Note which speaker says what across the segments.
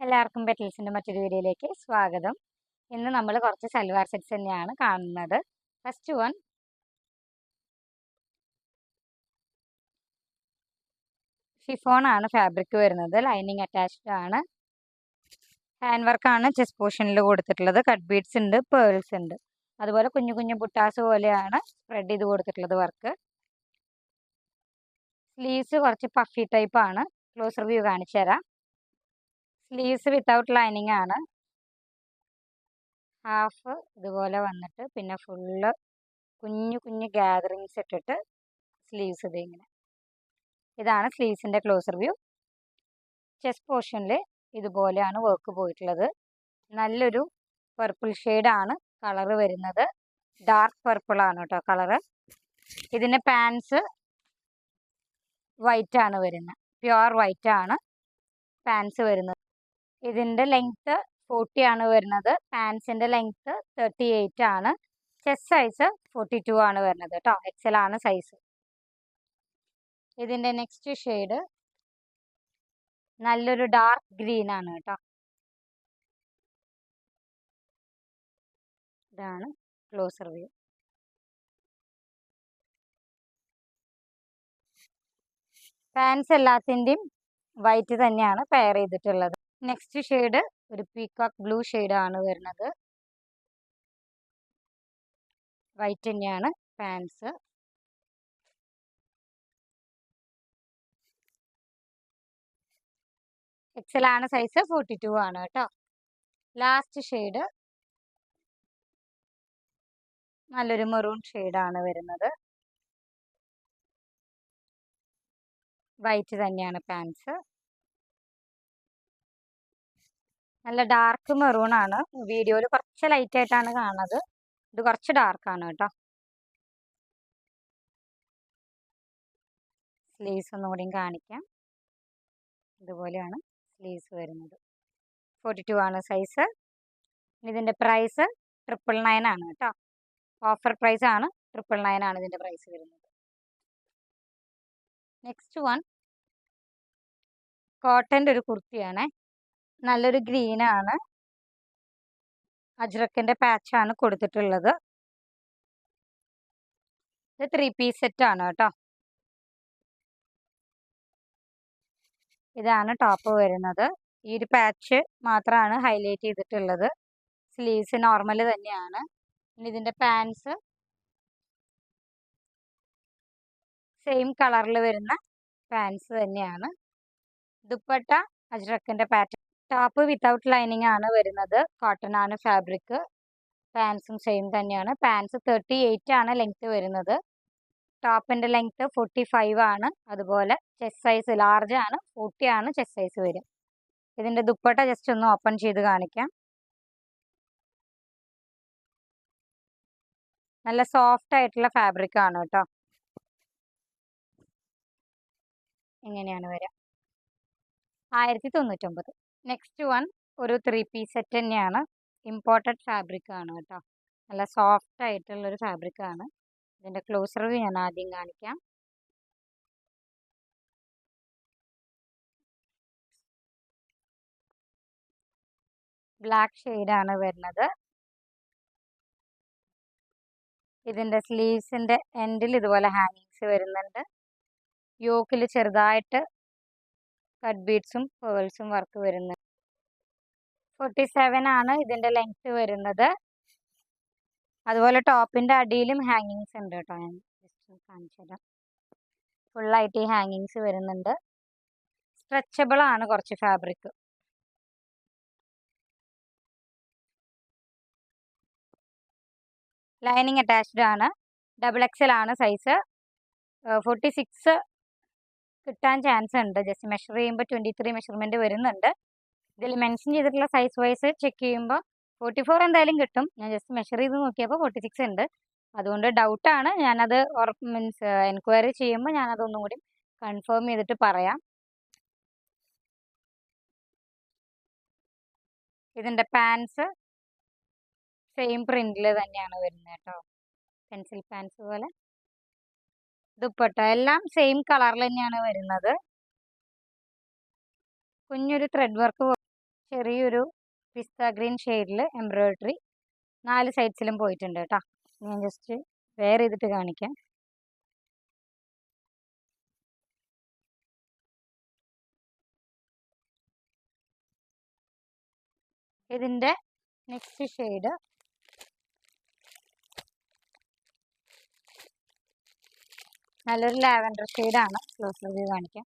Speaker 1: എല്ലാവർക്കും പെറ്റൽസിന്റെ മറ്റൊരു വീഡിയോയിലേക്ക് സ്വാഗതം. ഇന്ന് നമ്മൾ കുറച്ച് സൽവാർ സെറ്റ്സ് തന്നെയാണ് കാണുന്നത്. ഫസ്റ്റ് വൺ ഷിഫോൺ ആണ് ഫാബ്രിക് വരുന്നത്. ലൈനിങ് അറ്റാച്ച്ഡ് ആണ്. ഹാൻഡ് വർക്കാണ് ചെസ്റ്റ് പോർഷനിൽ കൊടുത്തിട്ടുള്ളത്. കട്ട് ബീഡ്സ് ഉണ്ട്. പേൾസ് ഉണ്ട്. അതുപോലെ കുഞ്ഞു കുഞ്ഞു പുട്ടാസ് പോലെയാണ് സ്പ്രെഡ് ചെയ്ത് കൊടുത്തിട്ടുള്ളത് വർക്ക് സ്ലീവ്സ് കുറച്ച് പഫി ടൈപ്പ് ആണ്. ക്ലോസ് റിവ്യൂ കാണിച്ചു തരാം സ്ലീവ്സ് വിത്തൗട്ട് ലൈനിങ് ആണ്. ഹാഫ് ഇതുപോലെ വന്നിട്ട് പിന്നെ ഫുള്ള് കുഞ്ഞു കുഞ്ഞു ഗ്യാതറിങ്സ് ഇട്ടിട്ട് സ്ലീവ്സ് ഇത് ഇങ്ങനെ. ഇതാണ് സ്ലീവ്സിന്റെ ക്ലോസർ വ്യൂ ചെസ്റ്റ് പോർഷനിൽ ഇതുപോലെയാണ് വർക്ക് പോയിട്ടുള്ളത്. നല്ലൊരു പർപ്പിൾ ആണ് കളറ് വരുന്നത്. ഡാർക്ക് പർപ്പിൾ ആണ് കേട്ടോ കളറ് ഇതിന്റെ പാൻസ് വൈറ്റ് ആണ് വരുന്നത്. പ്യുവർ വൈറ്റ് ആണ് പാൻസ് വരുന്നത്. ഇതിന്റെ ലെങ്ത്ത് ഫോർട്ടി ആണ് വരുന്നത്. പാൻസിന്റെ ലെങ്ത്ത് തേർട്ടി എയ്റ്റ് ആണ്. ചെസ്റ്റ് സൈസ് ഫോർട്ടി ടു ആണ് വരുന്നത് കേട്ടോ. എക്സൽ ആണ് സൈസ് ഇതിന്റെ നെക്സ്റ്റ് ഷെയ്ഡ് നല്ലൊരു ഡാർക്ക് ഗ്രീൻ ആണ് കേട്ടോ. ഇതാണ് ക്ലോസർ വ്യൂ പാൻസ് എല്ലാത്തിന്റെയും വൈറ്റ് തന്നെയാണ് പെയർ ചെയ്തിട്ടുള്ളത്. നെക്സ്റ്റ് ഷെയ്ഡ് ഒരു പീക്കോക്ക് ബ്ലൂ ആണ് വരുന്നത്. വൈറ്റ് തന്നെയാണ് പാൻസ്. എക്സൽ ആണ് സൈസ് ഫോർട്ടി ടു ആണ് കേട്ടോ. Last shade. നല്ലൊരു മെറൂൺ ആണ് വരുന്നത്. വൈറ്റ് തന്നെയാണ് പാൻസ്. നല്ല ഡാർക്ക് മെറൂൺ ആണ്. വീഡിയോയിൽ കുറച്ച് ലൈറ്റ് ആയിട്ടാണ് കാണുന്നത്. ഇത് കുറച്ച് ഡാർക്കാണ് കേട്ടോ. സ്ലീവ്സ് ഒന്നുകൂടിയും കാണിക്കാം. ഇതുപോലെയാണ് സ്ലീവ്സ് വരുന്നത്. ഫോർട്ടി ടു ആണ് സൈസ് ഇതിന്റെ പ്രൈസ് ട്രിപ്പിൾ നയൻ ആണ് കേട്ടോ. ഓഫർ പ്രൈസ് ആണ്. ട്രിപ്പിൾ നയൻ ആണ് ഇതിന്റെ പ്രൈസ് വരുന്നത്. നെക്സ്റ്റ് വൺ കോട്ടന്റെ ഒരു കുർത്തിയാണ്. നല്ലൊരു ഗ്രീൻ ആണ്. അജ്രക്കിന്റെ പാച്ചാണ് കൊടുത്തിട്ടുള്ളത്. ഇത് ത്രീ പീസ് സെറ്റ് ആണ് കേട്ടോ. ഇതാണ് ടോപ്പ് വരുന്നത്. ഈ ഒരു പാച്ച് മാത്രമാണ് ഹൈലൈറ്റ് ചെയ്തിട്ടുള്ളത്. സ്ലീവ്സ് നോർമൽ തന്നെയാണ്. പിന്നെ ഇതിന്റെ പാൻസ് സെയിം കളറിൽ വരുന്ന പാൻസ് തന്നെയാണ്. ദുപ്പട്ട അജ്രക്കിന്റെ പാറ്റേൺ ടോപ്പ് വിത്തൗട്ട് ലൈനിങ് ആണ് വരുന്നത്. കോട്ടൺ ആണ് ഫാബ്രിക്. പാൻസും സെയിം തന്നെയാണ്. പാൻസ് തേർട്ടി എയ്റ്റ് ആണ് ലെങ്ത് വരുന്നത്. ടോപ്പിന്റെ ലെങ്ത് ഫോർട്ടി ഫൈവ് ആണ്. അതുപോലെ ചെസ്റ്റ് സൈസ് ലാർജ് ആണ്. ഫോർട്ടി ആണ് ചെസ്റ്റ് സൈസ് വരും. ഇതിന്റെ ദുപ്പട്ട ജസ്റ്റ് ഒന്ന് ഓപ്പൺ ചെയ്ത് കാണിക്കാം. നല്ല സോഫ്റ്റ് ആയിട്ടുള്ള ഫാബ്രിക് ആണ് കേട്ടോ. ഇങ്ങനെയാണ് വരിക ആയിരത്തി തൊണ്ണൂറ്റൊമ്പത്. നെക്സ്റ്റ് വൺ ഒരു ത്രീ പീസ് സെറ്റ് തന്നെയാണ്. ഇമ്പോർട്ടഡ് ഫാബ്രിക് ആണ് കേട്ടോ. നല്ല സോഫ്റ്റ് ആയിട്ടുള്ളൊരു ഫാബ്രിക് ആണ്. ഇതിന്റെ ക്ലോസ് റിവ്യൂ ഞാൻ ആദ്യം കാണിക്കാം. ബ്ലാക്ക് ആണ് വരുന്നത്. ഇതിന്റെ സ്ലീവ്സിന്റെ എൻഡിൽ ഇതുപോലെ ഹാങ്ങിങ്സ് വരുന്നുണ്ട്. യോക്കിൽ ചെറുതായിട്ട് കട്ട് ബീഡ്സും പേൾസും വർക്ക് വരുന്നത് ഫോർട്ടി സെവൻ ആണ് ഇതിന്റെ ലെങ്ത് വരുന്നത്. അതുപോലെ ടോപ്പിന്റെ അടിയിലും ഹാങ്ങിങ്സ് ഉണ്ട് കേട്ടോ ഞാൻ ജസ്റ്റ് കാണിച്ചു തരാം. ഫുള്ളായിട്ട് ഈ ഹാങ്ങിങ്സ് വരുന്നുണ്ട്. സ്ട്രെച്ചബിൾ ആണ് കുറച്ച് ഫാബ്രിക് ലൈനിങ് അറ്റാച്ച്ഡ് ആണ്. ഡബിൾ എക്സൽ ആണ് സൈസ് ഫോർട്ടി സിക്സ് കിട്ടാൻ ചാൻസ് ഉണ്ട്. ജസ്റ്റ് മെഷർ ചെയ്യുമ്പോൾ ട്വന്റി ത്രീ മെഷർമെന്റ് വരുന്നുണ്ട്. ഇതിൽ മെൻഷൻ ചെയ്തിട്ടുള്ള സൈസ് വൈസ് ചെക്ക് ചെയ്യുമ്പോൾ ഫോർട്ടി ഫോർ എന്തായാലും കിട്ടും. ഞാൻ ജസ്റ്റ് മെഷർ ചെയ്ത് നോക്കിയപ്പോൾ ഫോർട്ടി സിക്സ് ഉണ്ട്. അതുകൊണ്ട് ഡൗട്ടാണ് ഞാനത് ഉറപ്പ് മീൻസ് എൻക്വയറി ചെയ്യുമ്പോൾ ഞാനതൊന്നും കൂടി കൺഫേം ചെയ്തിട്ട് പറയാം. ഇതിന്റെ പാൻസ് സെയിം പ്രിന്റിൽ തന്നെയാണ് വരുന്നത് കേട്ടോ. പെൻസിൽ പാൻസ് പോലെ. ദുപ്പട്ട എല്ലാം സെയിം കളറിൽ തന്നെയാണ് വരുന്നത്. കുഞ്ഞൊരു ത്രെഡ് വർക്ക് ചെറിയൊരു പിസ്ത ഗ്രീൻ ഷെയ്ഡിൽ എംബ്രോയിഡറി നാല് സൈഡ്സിലും പോയിട്ടുണ്ട് കേട്ടോ ഞാൻ ജസ്റ്റ് വെയർ ചെയ്തിട്ട് കാണിക്കാം. ഇതിന്റെ നെക്സ്റ്റ് ഷെയ്ഡ് നല്ലൊരു ലാവൻഡർ ഷെയ്ഡാണ്. ക്ലോസ് റിവ്യൂ കാണിക്കാം.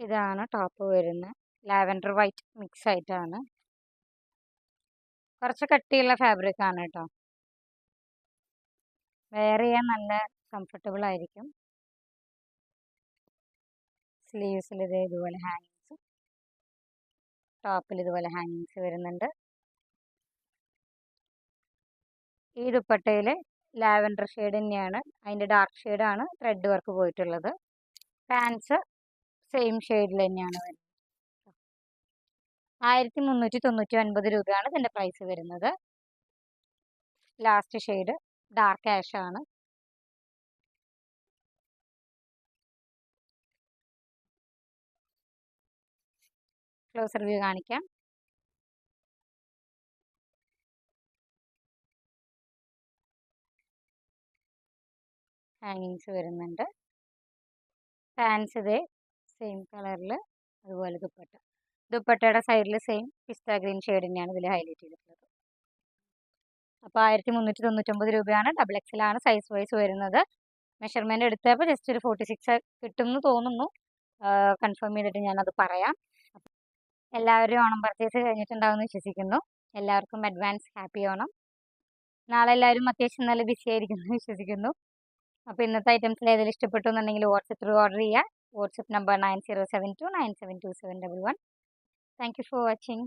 Speaker 1: ഇതാണ് ടോപ്പ് വരുന്നത് ലാവൻഡർ വൈറ്റ് മിക്സ് ആയിട്ടാണ്. കുറച്ച് കട്ടിയുള്ള ഫാബ്രിക് ആണ് കേട്ടോ. വെയർ ചെയ്യാൻ നല്ല കംഫർട്ടബിൾ ആയിരിക്കും. സ്ലീവ്സിൽ ഇതേ ഇതുപോലെ ഹാങ്ങിങ്സ് ടോപ്പിൽ ഇതുപോലെ ഹാങ്ങിങ്സ് വരുന്നുണ്ട്. ഈ ദുപ്പട്ടയിൽ ലാവൻഡർ ഷെയ്ഡ് തന്നെയാണ്. അതിന്റെ ഡാർക്ക് ഷെയ്ഡാണ് ത്രെഡ് വർക്ക് പോയിട്ടുള്ളത്. പാൻസ് സെയിം ഷെയ്ഡിൽ തന്നെയാണ് വരുന്നത്. ആയിരത്തി മുന്നൂറ്റി തൊണ്ണൂറ്റി ഒൻപത് രൂപയാണ് ഇതിന്റെ പ്രൈസ് വരുന്നത്. ലാസ്റ്റ് ഷെയ്ഡ് ഡാർക്ക് ആഷ് ആണ്. ക്ലോസർ വ്യൂ കാണിക്കാം. ഹാങ്ങിങ്സ് വരുന്നുണ്ട്. പാൻസ് ഇതേ സെയിം കളറിൽ അതുപോലെ ദുപ്പട്ട. ദുപ്പട്ടയുടെ സൈഡിൽ സെയിം പിസ്ത ഗ്രീൻ ഷെയ്ഡ് തന്നെയാണ് ഇതിൽ ഹൈലൈറ്റ് ചെയ്തിട്ടുള്ളത്. അപ്പോൾ ആയിരത്തി മുന്നൂറ്റി തൊണ്ണൂറ്റൊമ്പത് രൂപയാണ്. ഡബിൾ എക്സിലാണ് സൈസ് വൈസ് വരുന്നത്. മെഷർമെന്റ് എടുത്തപ്പോൾ ജസ്റ്റ് ഒരു ഫോർട്ടി സിക്സ് കിട്ടുമെന്ന് തോന്നുന്നു. കൺഫേം ചെയ്തിട്ട് ഞാനത് പറയാം. എല്ലാവരും ഓണം പർച്ചേസ് കഴിഞ്ഞിട്ടുണ്ടാവുമെന്ന് വിശ്വസിക്കുന്നു. എല്ലാവർക്കും അഡ്വാൻസ് ഹാപ്പി ഓണം. നാളെ എല്ലാവരും അത്യാവശ്യം നല്ല ബിസി ആയിരിക്കും എന്ന് വിശ്വസിക്കുന്നു. അപ്പോൾ ഇന്നത്തെ ഐറ്റംസിൽ ഏതെങ്കിലും ഇഷ്ടപ്പെട്ടു എന്നുണ്ടെങ്കിൽ വാട്സപ്പ് ത്രൂ ഓർഡർ ചെയ്യുക WhatsApp number nine zero seven two nine seven two seven double one thank you for watching